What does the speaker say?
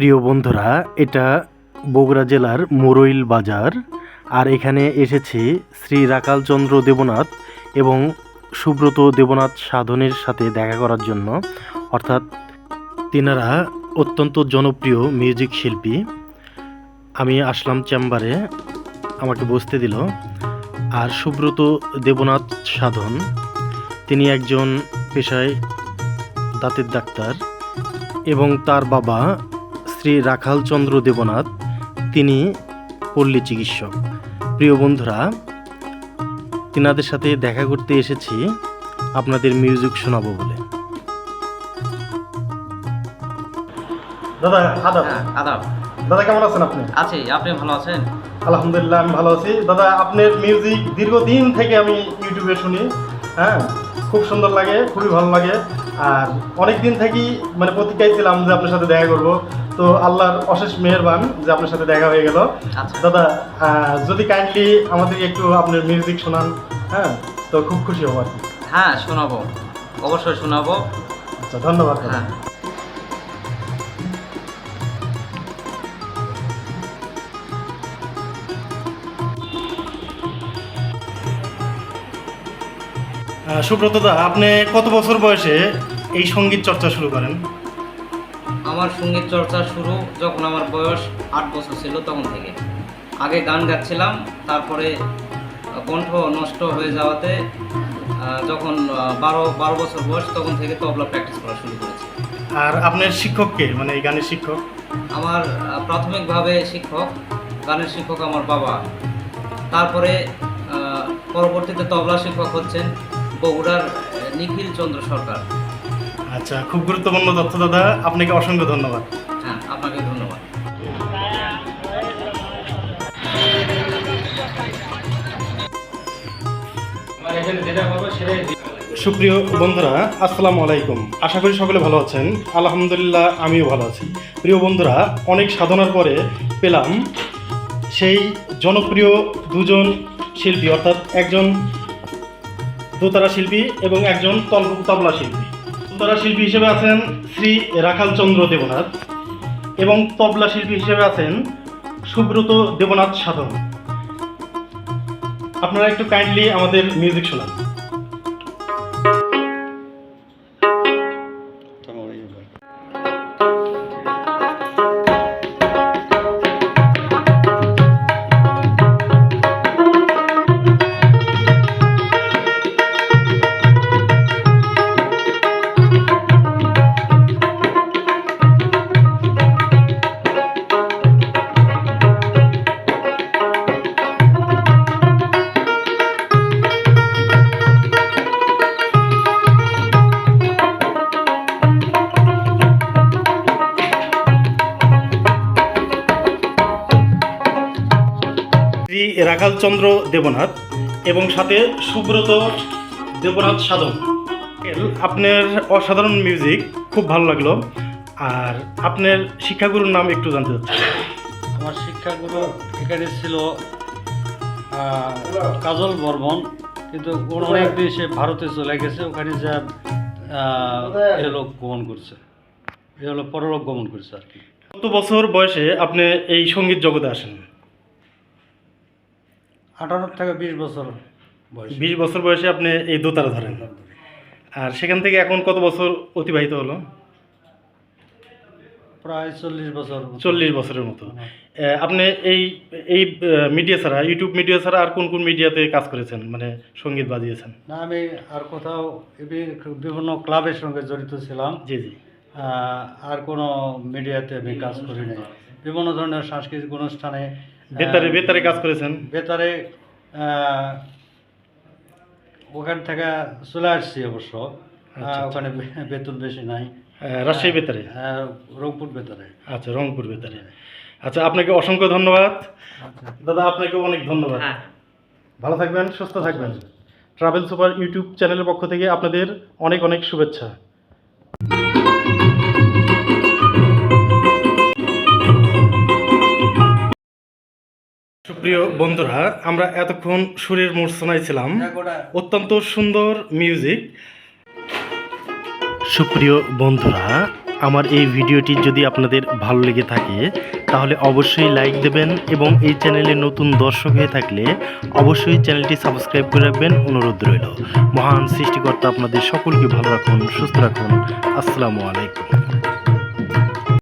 প্রিয় বন্ধুরা, এটা বগুড়া জেলার মোরইল বাজার, আর এখানে এসেছে শ্রী রাকালচন্দ্র দেবনাথ এবং সুব্রত দেবনাথ সাধনের সাথে দেখা করার জন্য। অর্থাৎ তিনারা অত্যন্ত জনপ্রিয় মিউজিক শিল্পী। আমি আসলাম চেম্বারে, আমাকে বসতে দিল। আর সুব্রত দেবনাথ সাধন, তিনি একজন পেশায় দাঁতের ডাক্তার এবং তার বাবা শ্রী রাখালচন্দ্র দেবনাথ তিনি পল্লী চিকিৎসক। প্রিয় বন্ধুরা তিনাদের সাথে দেখা করতে এসেছি আপনাদের মিউজিক শোনাবো বলে। দাদা আদাব। হ্যাঁ আদাব। দাদা কেমন আছেন আপনি? আছি আপনি ভালো আছেন? আলহামদুলিল্লাহ আমি ভালো আছি। দাদা আপনার মিউজিক দীর্ঘদিন থেকে আমি ইউটিউবে শুনি হ্যাঁ? খুব সুন্দর লাগে খুবই ভালো লাগে। আর অনেক দিন থেকেই মানে প্রতিজ্ঞায় ছিলাম যে আপনার সাথে দেখা করব। তো আল্লাহর অশেষ মেহেরবান যে আপনার সাথে দেখা হয়ে গেল। আচ্ছা। দাদা যদি কাইন্ডলি আমাদেরকে একটু আপনার মিউজিক শোনান হ্যাঁ? তো খুব খুশি হব আর কি। হ্যাঁ শোনাবো। অবশ্যই শোনাবো। আচ্ছা ধন্যবাদ দাদা। হ্যাঁ। সুব্রত দা আপনি কত বছর বয়সে এই সংগীত চর্চা শুরু করেন? আমার সংগীত চর্চা শুরু যখন আমার বয়স আট বছর ছিল তখন থেকে। আগে গান গাচ্ছিলাম তারপরে কণ্ঠ নষ্ট হয়ে যাওয়াতে যখন বারো বারো বছর বয়স তখন থেকে তবলা প্র্যাকটিস করা শুরু করেছি। আর আপনার শিক্ষককে মানে এই গানের শিক্ষক? আমার প্রাথমিকভাবে শিক্ষক গানের শিক্ষক আমার বাবা। তারপরে পরবর্তীতে তবলা শিক্ষক হচ্ছেন বগুড়ার নিখিল চন্দ্র সরকার। আচ্ছা খুব গুরুত্বপূর্ণ তথ্য দাদা। আপনাকে অসংখ্য ধন্যবাদ। হ্যাঁ আপনাকে ধন্যবাদ। সুপ্রিয় বন্ধুরা আসসালামু আলাইকুম। আশা করি সকলে ভালো আছেন। আলহামদুলিল্লাহ আমিও ভালো আছি। প্রিয় বন্ধুরা অনেক সাধনার পরে পেলাম সেই জনপ্রিয় দুজন শিল্পী অর্থাৎ একজন দোতারা শিল্পী এবং একজন তবলা শিল্পী। দোতারা শিল্পী হিসেবে আছেন শ্রী রাখালচন্দ্র দেবনাথ এবং তবলা শিল্পী হিসেবে আছেন সুব্রত দেবনাথ সাধন। আপনারা একটু কাইন্ডলি আমাদের মিউজিক শোনান। শ্রী রাখালচন্দ্র দেবনাথ এবং সাথে সুব্রত দেবনাথ সাধন। আপনার অসাধারণ মিউজিক খুব ভালো লাগল। আর আপনার শিক্ষাগুরুর নাম একটু জানতে চাচ্ছি। আমার শিক্ষাগুরু এখানে ছিল কাজল বর্মন কিন্তু ওর অনেক দিন সে ভারতে চলে গেছে ওখানে যা এলোক গমন করছে। এ হলো পরলোক গমন করছে আর কি। কত বছর বয়সে আপনি এই সংগীত জগতে আসেন? আঠারো থেকে বিশ বছর বয়স। বিশ বছর বয়সে আপনি এই দোতারা ধরেন। আর সেখান থেকে এখন কত বছর অতিবাহিত হলো? প্রায় চল্লিশ বছর চল্লিশ বছরের মতো। আপনি এই এই মিডিয়া ছাড়া ইউটিউব মিডিয়া ছাড়া আর কোন কোন মিডিয়াতে কাজ করেছেন? মানে সংগীত বাজিয়েছেন? না আমি আর কোথাও বিভিন্ন ক্লাবের সঙ্গে জড়িত ছিলাম। জি জি। আর কোনো মিডিয়াতে আমি কাজ করি নাই বিভিন্ন ধরনের সাংস্কৃতিক অনুষ্ঠানে বেতারে বেতারে কাজ করেছেন? বেতারে ওখান থেকে চলে আসছি অবশ্য। আচ্ছা। ওখানে বেতন বেশি নাই। রাজশাহী বেতারে রংপুর বেতারে আচ্ছা রংপুর বেতারে আচ্ছা আপনাকে অসংখ্য ধন্যবাদ। দাদা আপনাকে অনেক ধন্যবাদ। হ্যাঁ। ভালো থাকবেন সুস্থ থাকবেন। ট্রাভেল সুপার ইউটিউব চ্যানেলের পক্ষ থেকে আপনাদের অনেক অনেক শুভেচ্ছা। সুপ্রিয় বন্ধুরা আমরা এতক্ষণ সুরের মূর্ছনায় ছিলাম অত্যন্ত সুন্দর মিউজিক সুপ্রিয় বন্ধুরা আমার এই ভিডিওটি যদি আপনাদের ভালো লেগে থাকে তাহলে অবশ্যই লাইক দেবেন এবং এই চ্যানেলে নতুন দর্শক হয়ে থাকলে অবশ্যই চ্যানেলটি সাবস্ক্রাইব করে রাখবেন। অনুরোধ রইল। মহান সৃষ্টিকর্তা আপনাদের সকলকে ভালো রাখুন সুস্থ রাখুন। আসসালামু আলাইকুম।